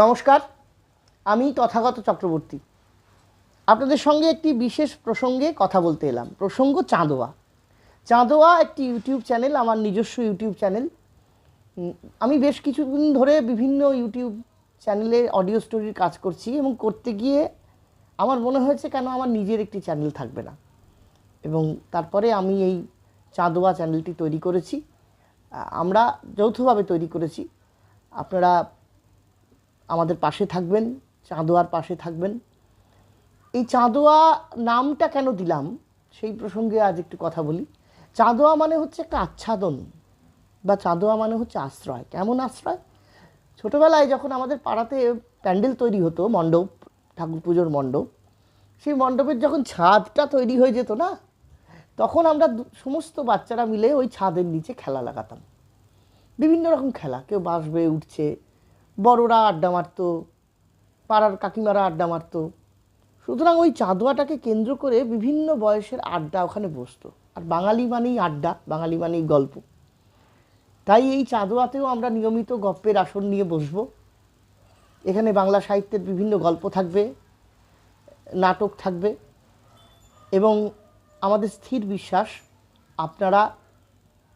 নমস্কার, আমি তথাগত চক্রবর্তী। আপনাদের সঙ্গে একটি বিশেষ প্রসঙ্গে কথা বলতে এলাম। প্রসঙ্গ চাঁদোয়া। চাঁদোয়া একটি ইউটিউব চ্যানেল, আমার নিজস্ব ইউটিউব চ্যানেল। আমি বেশ কিছুদিন ধরে বিভিন্ন ইউটিউব চ্যানেলে অডিও স্টোরির কাজ করছি এবং করতে গিয়ে আমার মনে হয়েছে কেন আমার নিজের একটি চ্যানেল থাকবে না। এবং তারপরে আমি এই চাঁদোয়া চ্যানেলটি তৈরি করেছি। আমরা যৌথভাবে তৈরি করেছি। আপনারা আমাদের পাশে থাকবেন, চাঁদোয়ার পাশে থাকবেন। এই চাঁদোয়া নামটা কেন দিলাম, সেই প্রসঙ্গে আজ একটু কথা বলি। চাঁদোয়া মানে হচ্ছে একটা আচ্ছাদন, বা চাঁদোয়া মানে হচ্ছে আশ্রয়। কেমন আশ্রয়? ছোটোবেলায় যখন আমাদের পাড়াতে প্যান্ডেল তৈরি হতো, মণ্ডপ, ঠাকুর পুজোর মণ্ডপ, সেই মণ্ডপের যখন ছাদটা তৈরি হয়ে যেত না, তখন আমরা সমস্ত বাচ্চারা মিলে ওই ছাদের নিচে খেলা লাগাতাম। বিভিন্ন রকম খেলা, কেউ বাসবে উঠছে বড়রা আড্ডা মারতো, পাড়ার কাকিমারা আড্ডা মারতো। সুতরাং ওই চাঁদোয়াটাকে কেন্দ্র করে বিভিন্ন বয়সের আড্ডা ওখানে বসতো। আর বাঙালি মানেই আড্ডা, বাঙালি মানেই গল্প। তাই এই চাঁদোয়াতেও আমরা নিয়মিত গপ্পের আসর নিয়ে বসবো। এখানে বাংলা সাহিত্যের বিভিন্ন গল্প থাকবে, নাটক থাকবে এবং আমাদের স্থির বিশ্বাস, আপনারা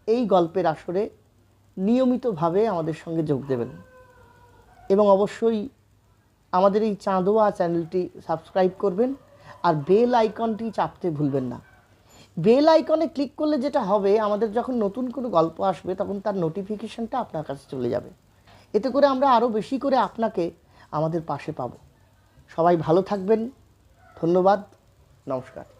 এই গল্পের আসরে নিয়মিতভাবে আমাদের সঙ্গে যোগ দেবেন। এবং অবশ্যই আমাদের এই চাঁদোয়া চ্যানেলটি সাবস্ক্রাইব করবেন আর বেল আইকনটি চাপতে ভুলবেন না। বেল আইকনে ক্লিক করলে যেটা হবে, আমাদের যখন নতুন কোনো গল্প আসবে, তখন তার নোটিফিকেশানটা আপনার কাছে চলে যাবে। এতে করে আমরা আরও বেশি করে আপনাকে আমাদের পাশে পাবো। সবাই ভালো থাকবেন। ধন্যবাদ। নমস্কার।